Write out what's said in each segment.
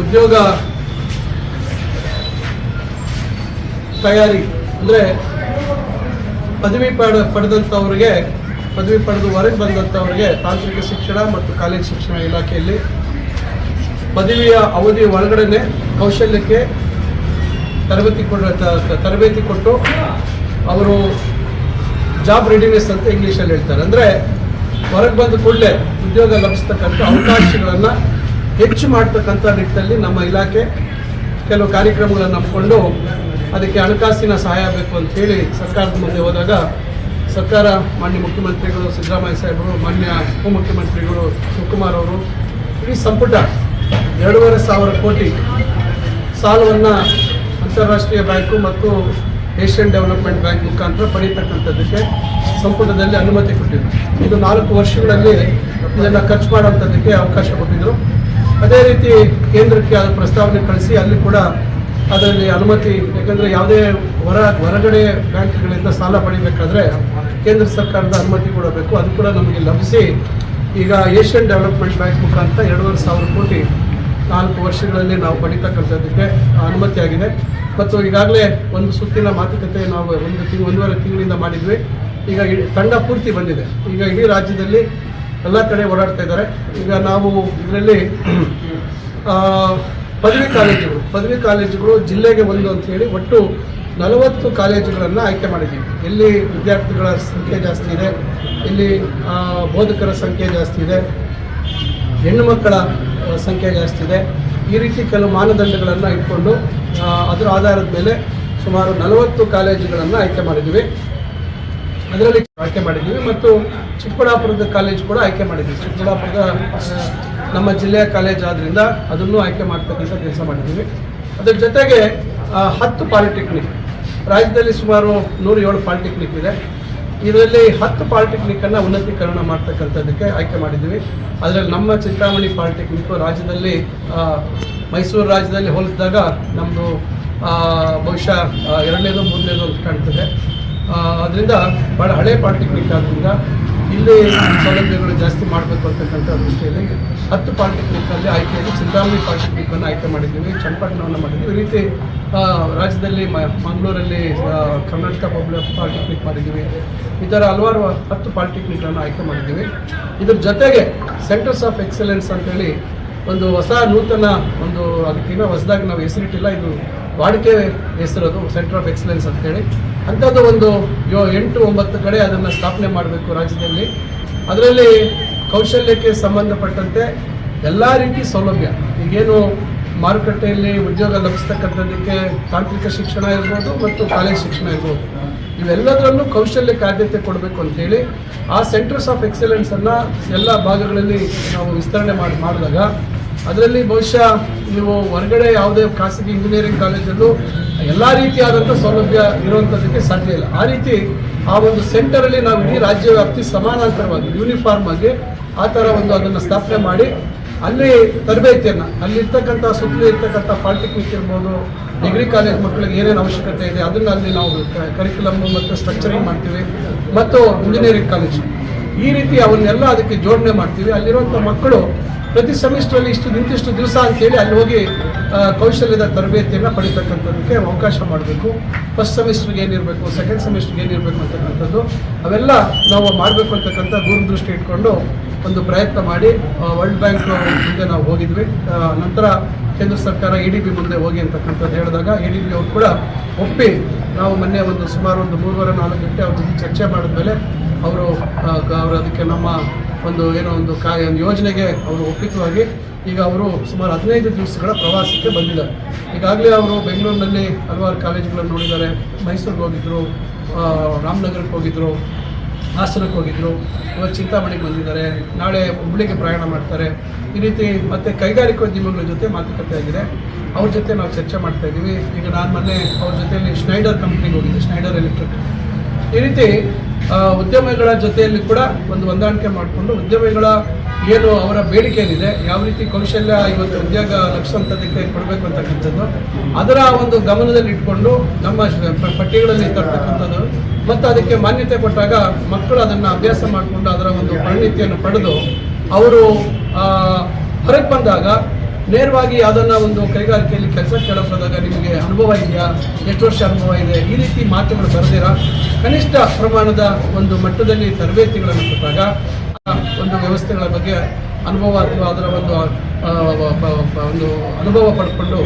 ಉದ್ಯೋಗ ತಯಾರಿ ಅಂದರೆ ಪದವಿ ಪಡ ಪಡೆದಂಥವ್ರಿಗೆ, ಪದವಿ ಪಡೆದು ಹೊರಗೆ ಬಂದಂಥವ್ರಿಗೆ ತಾಂತ್ರಿಕ ಶಿಕ್ಷಣ ಮತ್ತು ಕಾಲೇಜು ಶಿಕ್ಷಣ ಇಲಾಖೆಯಲ್ಲಿ ಪದವಿಯ ಅವಧಿ ಒಳಗಡೆ ಕೌಶಲ್ಯಕ್ಕೆ ತರಬೇತಿ ಕೊಡ ತರಬೇತಿ ಕೊಟ್ಟು ಅವರು ಜಾಬ್ ರೆಡಿನೆಸ್ ಅಂತ ಇಂಗ್ಲೀಷಲ್ಲಿ ಹೇಳ್ತಾರೆ. ಅಂದರೆ ಹೊರಗೆ ಬಂದ ಕೂಡಲೇ ಉದ್ಯೋಗ ಲಭಿಸ್ತಕ್ಕಂಥ ಅವಕಾಶಗಳನ್ನು ಹೆಚ್ಚು ಮಾಡ್ತಕ್ಕಂಥ ನಿಟ್ಟಿನಲ್ಲಿ ನಮ್ಮ ಇಲಾಖೆ ಕೆಲವು ಕಾರ್ಯಕ್ರಮಗಳನ್ನು ನಂಬಿಕೊಂಡು ಅದಕ್ಕೆ ಹಣಕಾಸಿನ ಸಹಾಯ ಬೇಕು ಅಂತ ಹೇಳಿ ಸರ್ಕಾರದ ಮುಂದೆ ಹೋದಾಗ ಸರ್ಕಾರ ಮಾನ್ಯ ಮುಖ್ಯಮಂತ್ರಿಗಳು ಸಿದ್ದರಾಮಯ್ಯ ಸಾಹೇಬರು, ಮಾನ್ಯ ಉಪಮುಖ್ಯಮಂತ್ರಿಗಳು ಶಿವಕುಮಾರ್ ಅವರು ಇಡೀ ಸಂಪುಟ ಎರಡೂವರೆ ಸಾವಿರ ಕೋಟಿ ಸಾಲವನ್ನು ಅಂತಾರಾಷ್ಟ್ರೀಯ ಬ್ಯಾಂಕು ಮತ್ತು ಏಷ್ಯನ್ ಡೆವಲಪ್ಮೆಂಟ್ ಬ್ಯಾಂಕ್ ಮುಖಾಂತರ ಪಡೀತಕ್ಕಂಥದ್ದಕ್ಕೆ ಸಂಪುಟದಲ್ಲಿ ಅನುಮತಿ ಕೊಟ್ಟಿದ್ರು. ಇದು ನಾಲ್ಕು ವರ್ಷಗಳಲ್ಲಿ ಇದನ್ನು ಖರ್ಚು ಮಾಡೋಂಥದ್ದಕ್ಕೆ ಅವಕಾಶ ಕೊಟ್ಟಿದ್ರು. ಅದೇ ರೀತಿ ಕೇಂದ್ರಕ್ಕೆ ಅದು ಪ್ರಸ್ತಾವನೆ ಕಳಿಸಿ, ಅಲ್ಲಿ ಕೂಡ ಅದರಲ್ಲಿ ಅನುಮತಿ, ಯಾಕಂದರೆ ಯಾವುದೇ ಹೊರ, ಹೊರಗಡೆ ಬ್ಯಾಂಕ್ಗಳಿಂದ ಸಾಲ ಪಡಿಬೇಕಾದ್ರೆ ಕೇಂದ್ರ ಸರ್ಕಾರದ ಅನುಮತಿ ಕೊಡಬೇಕು ಅದು ಕೂಡ ನಮಗೆ ಲಭಿಸಿ, ಈಗ ಏಷ್ಯನ್ ಡೆವಲಪ್ಮೆಂಟ್ ಬ್ಯಾಂಕ್ ಮುಖಾಂತರ ಎರಡೂವರೆ ಸಾವಿರ ಕೋಟಿ ನಾಲ್ಕು ವರ್ಷಗಳಲ್ಲಿ ನಾವು ಪಡಿತಕ್ಕಂಥದ್ದಕ್ಕೆ ಅನುಮತಿ ಆಗಿದೆ ಮತ್ತು ಈಗಾಗಲೇ ಒಂದು ಸುತ್ತಿನ ಮಾತುಕತೆ ನಾವು ಒಂದು ತಿಂಗ್, ಒಂದೂವರೆ ತಿಂಗಳಿಂದ ಮಾಡಿದ್ವಿ. ಈಗ ತಂಡ ಪೂರ್ತಿ ಬಂದಿದೆ. ಈಗ ಇಡೀ ರಾಜ್ಯದಲ್ಲಿ ಎಲ್ಲ ಕಡೆ ಓಡಾಡ್ತಾ ಇದ್ದಾರೆ. ಈಗ ನಾವು ಇದರಲ್ಲಿ ಪದವಿ ಕಾಲೇಜುಗಳು ಪದವಿ ಕಾಲೇಜುಗಳು ಜಿಲ್ಲೆಗೆ ಒಂದು ಅಂತ ಹೇಳಿ ಒಟ್ಟು ನಲವತ್ತು ಕಾಲೇಜುಗಳನ್ನು ಆಯ್ಕೆ ಮಾಡಿದ್ದೀವಿ. ಇಲ್ಲಿ ವಿದ್ಯಾರ್ಥಿಗಳ ಸಂಖ್ಯೆ ಜಾಸ್ತಿ ಇದೆ. ಇಲ್ಲಿ ಬೋಧಕರ ಸಂಖ್ಯೆ ಜಾಸ್ತಿ ಇದೆ. ಹೆಣ್ಣು ಮಕ್ಕಳ ಸಂಖ್ಯೆ ಜಾಸ್ತಿ ಇದೆ. ಈ ರೀತಿ ಕೆಲವು ಮಾನದಂಡಗಳನ್ನು ಇಟ್ಕೊಂಡು ಅದರ ಆಧಾರದ ಮೇಲೆ ಸುಮಾರು ನಲವತ್ತು ಕಾಲೇಜುಗಳನ್ನು ಆಯ್ಕೆ ಮಾಡಿದ್ದೀವಿ. ಅದರಲ್ಲಿ ಆಯ್ಕೆ ಮಾಡಿದ್ದೀವಿ ಮತ್ತು ಚಿಕ್ಕಬಳ್ಳಾಪುರದ ಕಾಲೇಜ್ ಕೂಡ ಆಯ್ಕೆ ಮಾಡಿದ್ದೀವಿ. ಚಿಕ್ಕಬಳ್ಳಾಪುರದ ನಮ್ಮ ಜಿಲ್ಲೆಯ ಕಾಲೇಜ್ ಆದ್ದರಿಂದ ಅದನ್ನು ಆಯ್ಕೆ ಮಾಡ್ತಕ್ಕಂಥ ಕೆಲಸ ಮಾಡಿದ್ದೀವಿ. ಅದರ ಜೊತೆಗೆ ಹತ್ತು ಪಾಲಿಟೆಕ್ನಿಕ್, ರಾಜ್ಯದಲ್ಲಿ ಸುಮಾರು ನೂರ ಏಳು ಪಾಲಿಟೆಕ್ನಿಕ್ ಇದೆ. ಇದರಲ್ಲಿ ಹತ್ತು ಪಾಲಿಟೆಕ್ನಿಕ್ಕನ್ನು ಉನ್ನತೀಕರಣ ಮಾಡ್ತಕ್ಕಂಥದ್ದಕ್ಕೆ ಆಯ್ಕೆ ಮಾಡಿದ್ದೀವಿ. ಅದರಲ್ಲಿ ನಮ್ಮ ಚಿಂತಾಮಣಿ ಪಾಲಿಟೆಕ್ನಿಕ್ಕು ರಾಜ್ಯದಲ್ಲಿ ಮೈಸೂರು ರಾಜ್ಯದಲ್ಲಿ ಹೋಲಿಸಿದಾಗ ನಮ್ಮದು ಬಹುಶಃ ಎರಡನೇದು, ಮೂರನೇದು ಅಂತ ಕಾಣ್ತದೆ. ಅದರಿಂದ ಬಹಳ ಹಳೆ ಪಾಲಿಟೆಕ್ನಿಕ್ ಆದ್ದರಿಂದ ಇಲ್ಲಿ ಸೌಲಭ್ಯಗಳು ಜಾಸ್ತಿ ಮಾಡಬೇಕು ಅಂತಕ್ಕಂಥ ದೃಷ್ಟಿಯಲ್ಲಿ ಹತ್ತು ಪಾಲಿಟೆಕ್ನಿಕ್ಕಲ್ಲಿ ಆಯ್ಕೆಯಲ್ಲಿ ಚಿಂತಾಮಣಿ ಪಾಲಿಟೆಕ್ನಿಕ್ಕನ್ನು ಆಯ್ಕೆ ಮಾಡಿದ್ದೀವಿ, ಚನ್ನಪಟ್ಟಣವನ್ನು ಮಾಡಿದ್ದೀವಿ. ಈ ರೀತಿ ರಾಜ್ಯದಲ್ಲಿ ಮಂಗಳೂರಲ್ಲಿ ಕರ್ನಾಟಕ ಪಬ್ಲಿಕ್ ಪಾಲಿಟೆಕ್ನಿಕ್ ಮಾಡಿದ್ದೀವಿ. ಈ ಥರ ಹಲವಾರು ಹತ್ತು ಪಾಲಿಟೆಕ್ನಿಕ್ಗಳನ್ನು ಆಯ್ಕೆ ಮಾಡಿದ್ದೀವಿ. ಇದ್ರ ಜೊತೆಗೆ ಸೆಂಟರ್ಸ್ ಆಫ್ ಎಕ್ಸಲೆನ್ಸ್ ಅಂತೇಳಿ ಒಂದು ಹೊಸ ನೂತನ ಒಂದು ಅದಕ್ಕಿಂತ ಹೊಸದಾಗಿ ನಾವು ಹೆಸರಿಟ್ಟಿಲ್ಲ, ಇದು ವಾಡಿಕೆ ಹೆಸರದು ಸೆಂಟರ್ ಆಫ್ ಎಕ್ಸಲೆನ್ಸ್ ಅಂತೇಳಿ. ಅಂಥದ್ದು ಒಂದು ಯೋ ಎಂಟು ಒಂಬತ್ತು ಕಡೆ ಅದನ್ನು ಸ್ಥಾಪನೆ ಮಾಡಬೇಕು ರಾಜ್ಯದಲ್ಲಿ. ಅದರಲ್ಲಿ ಕೌಶಲ್ಯಕ್ಕೆ ಸಂಬಂಧಪಟ್ಟಂತೆ ಎಲ್ಲ ರೀತಿ ಸೌಲಭ್ಯ. ಈಗೇನು ಮಾರುಕಟ್ಟೆಯಲ್ಲಿ ಉದ್ಯೋಗ ಲಭಿಸ್ತಕ್ಕಂಥದ್ದಕ್ಕೆ ತಾಂತ್ರಿಕ ಶಿಕ್ಷಣ ಇರ್ಬೋದು ಮತ್ತು ಕಾಲೇಜ್ ಶಿಕ್ಷಣ ಇರ್ಬೋದು. ಇವೆಲ್ಲದರಲ್ಲೂ ಕೌಶಲ್ಯಕ್ಕೆ ಆದ್ಯತೆ ಕೊಡಬೇಕು ಅಂತೇಳಿ ಆ ಸೆಂಟರ್ಸ್ ಆಫ್ ಎಕ್ಸಲೆನ್ಸನ್ನು ಎಲ್ಲ ಭಾಗಗಳಲ್ಲಿ ನಾವು ವಿಸ್ತರಣೆ ಮಾಡಿ ಮಾಡಿದಾಗ ಅದರಲ್ಲಿ ಬಹುಶಃ ನೀವು ಹೊರಗಡೆ ಯಾವುದೇ ಖಾಸಗಿ ಇಂಜಿನಿಯರಿಂಗ್ ಕಾಲೇಜಲ್ಲೂ ಎಲ್ಲ ರೀತಿಯಾದಂಥ ಸೌಲಭ್ಯ ಇರುವಂಥದ್ದಕ್ಕೆ ಸಾಧ್ಯ ಇಲ್ಲ. ಆ ರೀತಿ ಆ ಒಂದು ಸೆಂಟರಲ್ಲಿ ನಾವು ಇಡೀ ರಾಜ್ಯ ವ್ಯಾಪ್ತಿ ಸಮಾನಾಂತರವಾಗಿ ಯೂನಿಫಾರ್ಮ್ ಆಗಿ ಆ ಥರ ಒಂದು ಅದನ್ನು ಸ್ಥಾಪನೆ ಮಾಡಿ ಅಲ್ಲಿ ತರಬೇತಿಯನ್ನು ಅಲ್ಲಿರ್ತಕ್ಕಂಥ ಸುತ್ತಲೂ ಇರ್ತಕ್ಕಂಥ ಪಾಲಿಟೆಕ್ನಿಕ್ ಇರ್ಬೋದು ಡಿಗ್ರಿ ಕಾಲೇಜ್ ಮಕ್ಕಳಿಗೆ ಏನೇನು ಅವಶ್ಯಕತೆ ಇದೆ, ಅದನ್ನು ಅಲ್ಲಿ ನಾವು ಕರಿಕ್ಯುಲಮ್ ಮತ್ತು ಸ್ಟ್ರಕ್ಚರಿಂಗ್ ಮಾಡ್ತೀವಿ. ಮತ್ತು ಇಂಜಿನಿಯರಿಂಗ್ ಕಾಲೇಜ್ ಈ ರೀತಿ ಅವನ್ನೆಲ್ಲ ಅದಕ್ಕೆ ಜೋಡಣೆ ಮಾಡ್ತೀವಿ. ಅಲ್ಲಿರುವಂಥ ಮಕ್ಕಳು ಪ್ರತಿ ಸೆಮಿಸ್ಟ್ರಲ್ಲಿ ಇಷ್ಟು ನಿಂತಿಷ್ಟು ದಿವಸ ಅಂತೇಳಿ ಅಲ್ಲಿ ಹೋಗಿ ಕೌಶಲ್ಯದ ತರಬೇತಿಯನ್ನು ಪಡಿತಕ್ಕಂಥದ್ದಕ್ಕೆ ಅವಕಾಶ ಮಾಡಬೇಕು. ಫಸ್ಟ್ ಸೆಮಿಸ್ಟ್ರಿಗೆ ಏನಿರಬೇಕು ಸೆಕೆಂಡ್ ಸೆಮಿಸ್ಟ್ರಿಗೆ ಏನಿರಬೇಕು ಅಂತಕ್ಕಂಥದ್ದು, ಅವೆಲ್ಲ ನಾವು ಮಾಡಬೇಕು ಅಂತಕ್ಕಂಥ ದೂರದೃಷ್ಟಿ ಇಟ್ಕೊಂಡು ಒಂದು ಪ್ರಯತ್ನ ಮಾಡಿ ವರ್ಲ್ಡ್ ಬ್ಯಾಂಕ್ ಮುಂದೆ ನಾವು ಹೋಗಿದ್ವಿ. ನಂತರ ಕೇಂದ್ರ ಸರ್ಕಾರ ಎ ಡಿ ಬಿ ಮುಂದೆ ಹೋಗಿ ಅಂತಕ್ಕಂಥದ್ದು ಹೇಳಿದಾಗ ಎ ಡಿ ಬಿ ಅವರು ಕೂಡ ಒಪ್ಪಿ ನಾವು ಮೊನ್ನೆ ಒಂದು ಸುಮಾರು ಒಂದು ಮೂರುವರೆ ನಾಲ್ಕು ಗಂಟೆ ಅವ್ರ ಜೊತೆ ಚರ್ಚೆ ಮಾಡಿದ್ಮೇಲೆ ಅವರು ಅವರು ಅದಕ್ಕೆ ನಮ್ಮ ಒಂದು ಏನೋ ಒಂದು ಕಾರ್ಯ, ಒಂದು ಯೋಜನೆಗೆ ಅವರು ಒಪ್ಪಿತವಾಗಿ ಈಗ ಅವರು ಸುಮಾರು ಹದಿನೈದು ದಿವಸಗಳ ಪ್ರವಾಸಕ್ಕೆ ಬಂದಿದ್ದಾರೆ. ಈಗಾಗಲೇ ಅವರು ಬೆಂಗಳೂರಿನಲ್ಲಿ ಹಲವಾರು ಕಾಲೇಜುಗಳನ್ನು ನೋಡಿದ್ದಾರೆ. ಮೈಸೂರಿಗೆ ಹೋಗಿದ್ರು ರಾಮನಗರಕ್ಕೆ ಹೋಗಿದ್ರು, ಹಾಸನಕ್ಕೆ ಹೋಗಿದ್ದರು ಇವತ್ತು ಚಿಂತಾಮಣಿಗೆ ಬಂದಿದ್ದಾರೆ. ನಾಳೆ ಹುಬ್ಳಿಗೆ ಪ್ರಯಾಣ ಮಾಡ್ತಾರೆ. ಈ ರೀತಿ ಮತ್ತೆ ಕೈಗಾರಿಕೋದ್ಯಮಿಗಳ ಜೊತೆ ಮಾತುಕತೆ ಆಗಿದೆ. ಅವ್ರ ಜೊತೆ ನಾವು ಚರ್ಚೆ ಮಾಡ್ತಾ ಇದ್ದೀವಿ. ಈಗ ನಾನು ಮೊನ್ನೆ ಅವ್ರ ಜೊತೆಯಲ್ಲಿ ಸ್ನೈಡರ್ ಕಂಪ್ನಿಗೆ ಹೋಗಿದ್ದೆ ಸ್ನೈಡರ್ ಎಲೆಕ್ಟ್ರಿಕ್ ಈ ರೀತಿ ಉದ್ಯಮಿಗಳ ಜೊತೆಯಲ್ಲಿ ಕೂಡ ಒಂದು ಹೊಂದಾಣಿಕೆ ಮಾಡಿಕೊಂಡು ಉದ್ಯಮಿಗಳ ಏನು ಅವರ ಬೇಡಿಕೆ ಏನಿದೆ ಯಾವ ರೀತಿ ಕೌಶಲ್ಯ ಇವತ್ತು ಉದ್ಯೋಗ ಲಕ್ಷಾಂತರಕ್ಕೆ ಕೊಡಬೇಕು ಅಂತಕ್ಕಂಥದ್ದು, ಅದರ ಒಂದು ಗಮನದಲ್ಲಿ ಇಟ್ಕೊಂಡು ನಮ್ಮ ಪಟ್ಟಿಗಳಲ್ಲಿ ತರ್ತಕ್ಕಂಥದ್ದು, ಮತ್ತು ಅದಕ್ಕೆ ಮಾನ್ಯತೆ ಕೊಟ್ಟಾಗ ಮಕ್ಕಳು ಅದನ್ನು ಅಭ್ಯಾಸ ಮಾಡಿಕೊಂಡು ಅದರ ಒಂದು ಪರಿಣಿತಿಯನ್ನು ಪಡೆದು, ಅವರು ಹೊರಗೆ ಬಂದಾಗ ನೇರವಾಗಿ ಯಾವುದನ್ನ ಒಂದು ಕೈಗಾರಿಕೆಯಲ್ಲಿ ಕೆಲಸ ಕೇಳೋದಾಗ ನಿಮಗೆ ಅನುಭವ ಇದೆಯಾ? ಎಷ್ಟು ವರ್ಷ ಅನುಭವ ಇದೆ? ಈ ರೀತಿ ಮಾತುಗಳು ಬರೆದಿರ? ಕನಿಷ್ಠ ಪ್ರಮಾಣದ ಒಂದು ಮಟ್ಟದಲ್ಲಿ ತರಬೇತಿಗಳನ್ನು ಕೊಟ್ಟಾಗ ಒಂದು ವ್ಯವಸ್ಥೆಗಳ ಬಗ್ಗೆ ಅನುಭವ ಅಥವಾ ಅದರ ಒಂದು ಒಂದು ಅನುಭವ ಪಡ್ಕೊಂಡು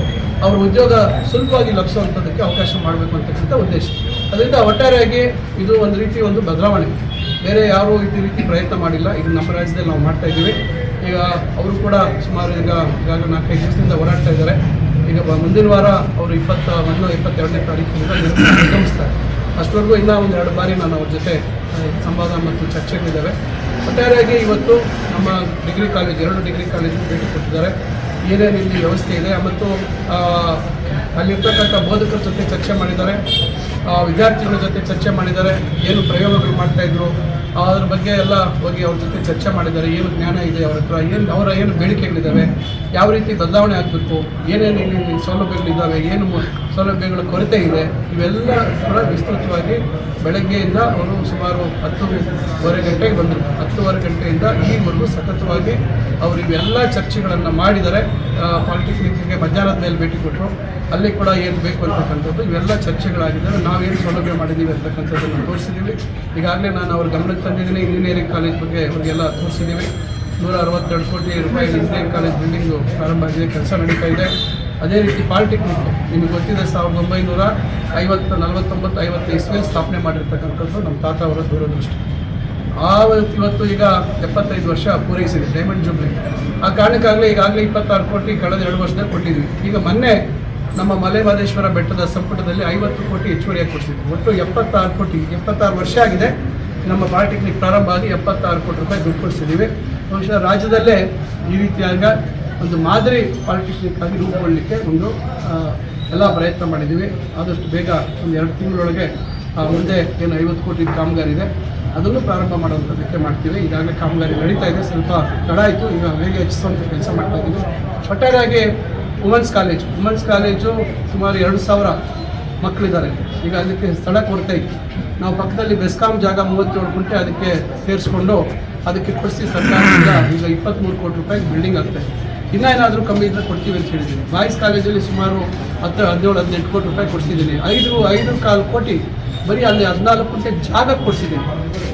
ಅವರ ಉದ್ಯೋಗ ಸುಲಭವಾಗಿ ಲಭಿಸುವಂಥದ್ದಕ್ಕೆ ಅವಕಾಶ ಮಾಡಬೇಕು ಅಂತಕ್ಕಂಥ ಉದ್ದೇಶ. ಅದರಿಂದ ಒಟ್ಟಾರೆಯಾಗಿ ಇದು ಒಂದು ರೀತಿ ಒಂದು ಬದಲಾವಣೆ. ಬೇರೆ ಯಾರೂ ಈ ರೀತಿ ಪ್ರಯತ್ನ ಮಾಡಿಲ್ಲ. ಇದು ನಮ್ಮ ರಾಜ್ಯದಲ್ಲಿ ನಾವು ಮಾಡ್ತಾ ಇದ್ದೀವಿ. ಈಗ ಅವರು ಕೂಡ ಸುಮಾರು ಈಗ ಈಗಾಗಲೇ ನಾಲ್ಕೈದು ದಿವಸದಿಂದ ಹೋರಾಡ್ತಾ ಇದ್ದಾರೆ. ಈಗ ಮುಂದಿನ ವಾರ ಅವರು ಇಪ್ಪತ್ತ ಒಂದು ಇಪ್ಪತ್ತೆರಡನೇ ತಾರೀಕಿನಿಂದ ನಿರ್- ನಿರ್ಗಮಿಸ್ತಾರೆ ಅಷ್ಟವರೆಗೂ ಇನ್ನೂ ಒಂದು ಎರಡು ಬಾರಿ ನಾನು ಅವ್ರ ಜೊತೆ ಸಂವಾದ ಮತ್ತು ಚರ್ಚೆಗಳಿದ್ದಾವೆ. ಒಟ್ಟಾರೆಯಾಗಿ ಇವತ್ತು ನಮ್ಮ ಡಿಗ್ರಿ ಕಾಲೇಜ್, ಎರಡು ಡಿಗ್ರಿ ಕಾಲೇಜ್ ಭೇಟಿ ಕೊಟ್ಟಿದ್ದಾರೆ. ಏನೇನು ಇಲ್ಲಿ ವ್ಯವಸ್ಥೆ ಇದೆ ಮತ್ತು ಅಲ್ಲಿರ್ತಕ್ಕಂಥ ಬೋಧಕರ ಜೊತೆ ಚರ್ಚೆ ಮಾಡಿದ್ದಾರೆ. ವಿದ್ಯಾರ್ಥಿಗಳ ಜೊತೆ ಚರ್ಚೆ ಮಾಡಿದ್ದಾರೆ. ಏನು ಪ್ರಯೋಗಗಳು ಮಾಡ್ತಾ ಇದ್ರು. ಅದ್ರ ಬಗ್ಗೆ ಎಲ್ಲ ಹೋಗಿ ಅವ್ರ ಜೊತೆ ಚರ್ಚೆ ಮಾಡಿದ್ದಾರೆ, ಏನು ಜ್ಞಾನ ಇದೆ ಅವ್ರ ಹತ್ರ, ಏನು ಅವರ ಏನು ಬೇಡಿಕೆಗಳಿದ್ದಾವೆ, ಯಾವ ರೀತಿ ಬದಲಾವಣೆ ಆಗಬೇಕು, ಏನೇನು ಏನೇನು ಸೌಲಭ್ಯಗಳಿದ್ದಾವೆ, ಏನು ಸೌಲಭ್ಯಗಳ ಕೊರತೆ ಇದೆ, ಇವೆಲ್ಲ ಕೂಡ ವಿಸ್ತೃತವಾಗಿ ಬೆಳಗ್ಗೆಯಿಂದ ಅವರು ಸುಮಾರು ಹತ್ತುವರೆ ಗಂಟೆಗೆ ಬಂದರು. ಹತ್ತುವರೆ ಗಂಟೆಯಿಂದ ಈವರೆಗೂ ಸತತವಾಗಿ ಅವರು ಇವೆಲ್ಲ ಚರ್ಚೆಗಳನ್ನು ಮಾಡಿದ್ದಾರೆ. ಪಾಲಿಟೆಕ್ನಿಕ್ಗೆ ಮಧ್ಯಾಹ್ನದ ಮೇಲೆ ಭೇಟಿ ಕೊಟ್ಟರು. ಅಲ್ಲಿ ಕೂಡ ಏನು ಬೇಕು ಅಂತಕ್ಕಂಥದ್ದು, ಇವೆಲ್ಲ ಚರ್ಚೆಗಳಾಗಿದ್ದಾವೆ. ನಾವೇನು ಸೌಲಭ್ಯ ಮಾಡಿದ್ದೀವಿ ಅಂತಕ್ಕಂಥದ್ದನ್ನು ತೋರಿಸಿದ್ದೀವಿ. ಈಗಾಗಲೇ ನಾನು ಅವ್ರ ಗಮನಕ್ಕೆ ತಂದಿದ್ದೀನಿ, ಇಂಜಿನಿಯರಿಂಗ್ ಕಾಲೇಜ್ ಬಗ್ಗೆ ಅವರಿಗೆಲ್ಲ ತೋರಿಸಿದ್ದೀವಿ. ನೂರ ಅರವತ್ತೆರಡು ಕೋಟಿ ರೂಪಾಯಿ ಇಂಜಿನಿಯರಿಂಗ್ ಕಾಲೇಜ್ ಬಿಲ್ಡಿಂಗು ಪ್ರಾರಂಭ ಆಗಿದೆ, ಕೆಲಸ ನಡೀತಾ ಇದೆ. ಅದೇ ರೀತಿ ಪಾಲಿಟೆಕ್ನಿಕ್, ನಿಮಗೆ ಗೊತ್ತಿದೆ, ಸಾವಿರದ ಒಂಬೈನೂರ ಐವತ್ತು, ನಲವತ್ತೊಂಬತ್ತು, ಐವತ್ತು ಇಸ್ವಿಯಲ್ಲಿ ಸ್ಥಾಪನೆ ಮಾಡಿರ್ತಕ್ಕಂಥದ್ದು ನಮ್ಮ ತಾತ ಅವರ ದೂರದೃಷ್ಟಿ. ಆ ಇವತ್ತು ಈಗ ಎಪ್ಪತ್ತೈದು ವರ್ಷ ಪೂರೈಸಿದೆ ಡೈಮಂಡ್ ಜುಬ್ಲಿ ಆ ಕಾರಣಕ್ಕಾಗಲೇ ಈಗಾಗಲೇ ಇಪ್ಪತ್ತಾರು ಕೋಟಿ ಕಳೆದ ಎರಡು ವರ್ಷದಲ್ಲಿ ಕೊಟ್ಟಿದ್ವಿ ಈಗ ಮೊನ್ನೆ ನಮ್ಮ ಮಲೆಮಹದೇಶ್ವರ ಬೆಟ್ಟದ ಸಂಪುಟದಲ್ಲಿ ಐವತ್ತು ಕೋಟಿ ಹೆಚ್ಚುವರಿಯಾಗಿ ಕೊಡ್ತಿದ್ವಿ ಒಟ್ಟು ಎಪ್ಪತ್ತಾರು ಕೋಟಿ, ಎಪ್ಪತ್ತಾರು ವರ್ಷ ಆಗಿದೆ. ನಮ್ಮ ಪಾಲಿಟೆಕ್ನಿಕ್ ಪ್ರಾರಂಭ ಆಗಿ ಎಪ್ಪತ್ತಾರು ಕೋಟಿ ರೂಪಾಯಿ ದುಡ್ಡು ಕೊಡಿಸಿದ್ದೀವಿ. ಬಹುಶಃ ರಾಜ್ಯದಲ್ಲೇ ಈ ರೀತಿಯಾಗ ಒಂದು ಮಾದರಿ ಪಾಲಿಟೆಕ್ನಿಕ್ ಆಗಿ ರೂಪುಗೊಳ್ಳಲಿಕ್ಕೆ ಒಂದು ಎಲ್ಲ ಪ್ರಯತ್ನ ಮಾಡಿದ್ದೀವಿ. ಆದಷ್ಟು ಬೇಗ ಒಂದು ಎರಡು ತಿಂಗಳೊಳಗೆ ಮುಂದೆ ಏನು ಐವತ್ತು ಕೋಟಿ ಕಾಮಗಾರಿ ಇದೆ, ಅದನ್ನು ಪ್ರಾರಂಭ ಮಾಡುವಂಥದ್ದಕ್ಕೆ ಮಾಡ್ತೀವಿ. ಈಗಾಗಲೇ ಕಾಮಗಾರಿ ನಡೀತಾ ಇದೆ. ಸ್ವಲ್ಪ ತಡ ಆಯಿತು. ಈಗ ಹೇಗೆ ಹೆಚ್ಚಿಸುವಂಥ ಕೆಲಸ ಮಾಡ್ತಾ ಇದ್ದೀವಿ ಒಟ್ಟಾರೆಯಾಗಿ ವುಮೆನ್ಸ್ ಕಾಲೇಜ್ ವುಮೆನ್ಸ್ ಕಾಲೇಜು ಸುಮಾರು ಎರಡು ಸಾವಿರ ಮಕ್ಕಳಿದ್ದಾರೆ. ಈಗ ಅದಕ್ಕೆ ಸ್ಥಳ ಕೊರತೆ ಇತ್ತು ನಾವು ಪಕ್ಕದಲ್ಲಿ ಬೆಸ್ಕಾಂ ಜಾಗ ಮೂವತ್ತೇಳು ಗುಂಟೆ ಅದಕ್ಕೆ ಸೇರಿಸ್ಕೊಂಡು ಅದಕ್ಕೆ ಕೊಡಿಸಿ ಸರ್ಕಾರದಿಂದ ಈಗ ಇಪ್ಪತ್ತ್ಮೂರು ಕೋಟಿ ರೂಪಾಯಿಗೆ ಬಿಲ್ಡಿಂಗ್ ಆಗ್ತದೆ ಇನ್ನೂ ಏನಾದರೂ ಕಮ್ಮಿ ಇದ್ದರೆ ಕೊಡ್ತೀವಿ ಅಂತ ಹೇಳಿದ್ದೀನಿ. ಬಾಯ್ಸ್ ಕಾಲೇಜಲ್ಲಿ ಸುಮಾರು ಹತ್ತು, ಹದಿನೇಳು, ಹದಿನೆಂಟು ಕೋಟಿ ರೂಪಾಯಿ ಕೊಡಿಸಿದ್ದೀನಿ. ಐದು ಐದು ಕಾಲು ಕೋಟಿ ಬರೀ ಅಲ್ಲಿ ಹದಿನಾಲ್ಕು ಕೋಟಿ ಜಾಗ ಕೊಡಿಸಿದ್ದೀನಿ.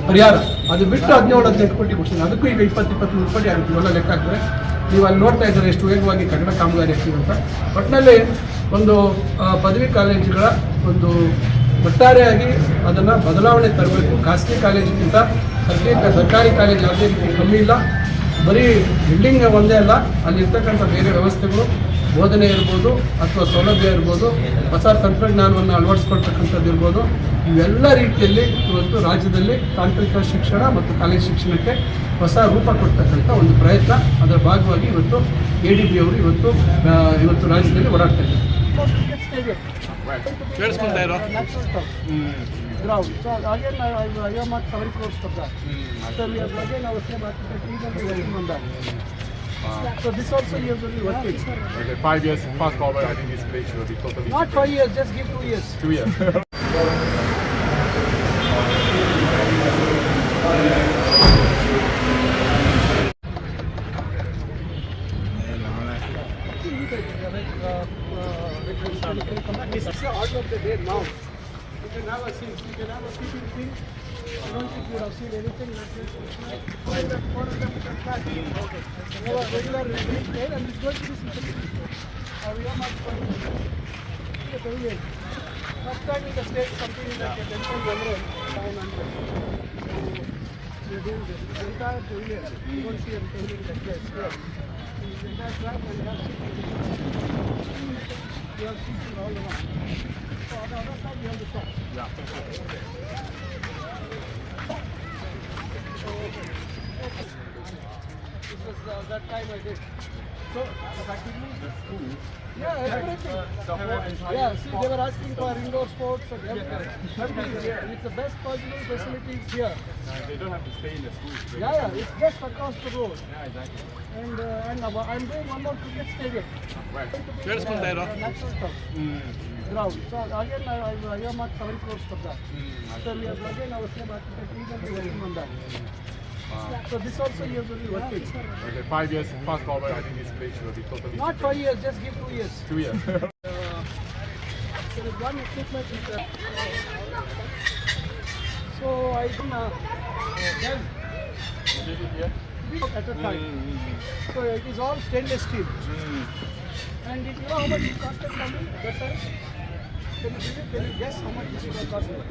ಪರಿಹಾರ. ಅದು ಬಿಟ್ಟು ಹದಿನೇಳು, ಹದಿನೆಂಟು ಕೋಟಿ ಕೊಡ್ತೀನಿ ಅದಕ್ಕೂ ಈಗ ಇಪ್ಪತ್ತು ಇಪ್ಪತ್ತ್ಮೂರು ಕೋಟಿ ಆಗುತ್ತೆ. ಇವೆಲ್ಲ ಲೆಕ್ಕ ಹಾಕಿದ್ರೆ ನೀವು ಅಲ್ಲಿ ನೋಡ್ತಾ ಇದ್ದಾರೆ, ಎಷ್ಟು ವೇಗವಾಗಿ ಕನ್ನಡ ಕಾಮಗಾರಿ ಆಗ್ತಿದೆ ಅಂತ. ಒಟ್ಟಿನಲ್ಲಿ ಒಂದು ಪದವಿ ಕಾಲೇಜುಗಳ ಒಂದು ಒಟ್ಟಾರೆಯಾಗಿ ಅದನ್ನು ಬದಲಾವಣೆ ತರಬೇಕು. ಖಾಸಗಿ ಕಾಲೇಜಿಗಿಂತ ಸರ್ಕಾರಿ ಸರ್ಕಾರಿ ಕಾಲೇಜ್ ಯಾವುದೇ ರೀತಿ ಕಮ್ಮಿ ಇಲ್ಲ. ಬರೀ ಬಿಲ್ಡಿಂಗ್ ಒಂದೇ ಅಲ್ಲ, ಅಲ್ಲಿರ್ತಕ್ಕಂಥ ಬೇರೆ ವ್ಯವಸ್ಥೆಗಳು ಬೋಧನೆ ಇರ್ಬೋದು ಅಥವಾ ಸೌಲಭ್ಯ ಇರ್ಬೋದು ಹೊಸ ತಂತ್ರಜ್ಞಾನವನ್ನು ಅಳವಡಿಸ್ಕೊಳ್ತಕ್ಕಂಥದ್ದು ಇರ್ಬೋದು ಇವೆಲ್ಲ ರೀತಿಯಲ್ಲಿ ಇವತ್ತು ರಾಜ್ಯದಲ್ಲಿ ತಾಂತ್ರಿಕ ಶಿಕ್ಷಣ ಮತ್ತು ಕಾಲೇಜು ಶಿಕ್ಷಣಕ್ಕೆ ಹೊಸ ರೂಪ ಕೊಡ್ತಕ್ಕಂಥ ಒಂದು ಪ್ರಯತ್ನ. ಅದರ ಭಾಗವಾಗಿ ಇವತ್ತು ಎ ಡಿ ಬಿ ಅವರು ಇವತ್ತು ಇವತ್ತು ರಾಜ್ಯದಲ್ಲಿ ಓಡಾಡ್ತಾ ಇದ್ದಾರೆ. So this also you have to be working. Okay, five years, fast forward, I think this place will be totally. Not five years, just give two years. Two years. seat. You don't think you anything of them? Okay. Regular and going to be we are time something like a temple general down under. So, we are doing this. The entire pavilion. You won't see like. This is the third time I did. So, practically the school. Yeah, everything. Uh, the whole entire yeah, see, they were asking for indoor sports and everything. everything. Yeah. It's the best possible facilities here. Uh, they don't have to stay in the school. Yeah, yeah, it's just across the road. Yeah, exactly. And, uh, and uh, I'm doing one more cricket stadium. Right. Where's uh, there? National stuff. Mm. Ground. So again, I, I, I earmarked 7 crores for that. Mm. So we are again, our same architect, we will be working on that. Mm. So this also you have to be working. Okay, five years fast forward, I think this place will be totally Not five years, just give two years. two years. Uh, there is one equipment which uh, so I can uh, then Did it here? at a time. Mm. So it is all stainless steel. Mm. And it, you know how much it costed coming that time? Can you, can you guess how much this would have costed?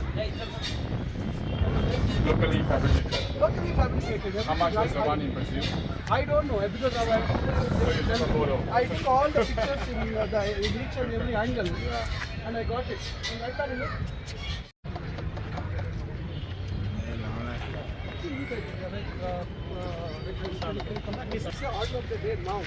Locally fabricated. Locally fabricated. How much is the one in Brazil? I don't know because I, So you took a photo. I took all the pictures in, uh, the, in each and every angle Yeah. and I got it. And I thought, look. Uh, uh, This is the order of the day now.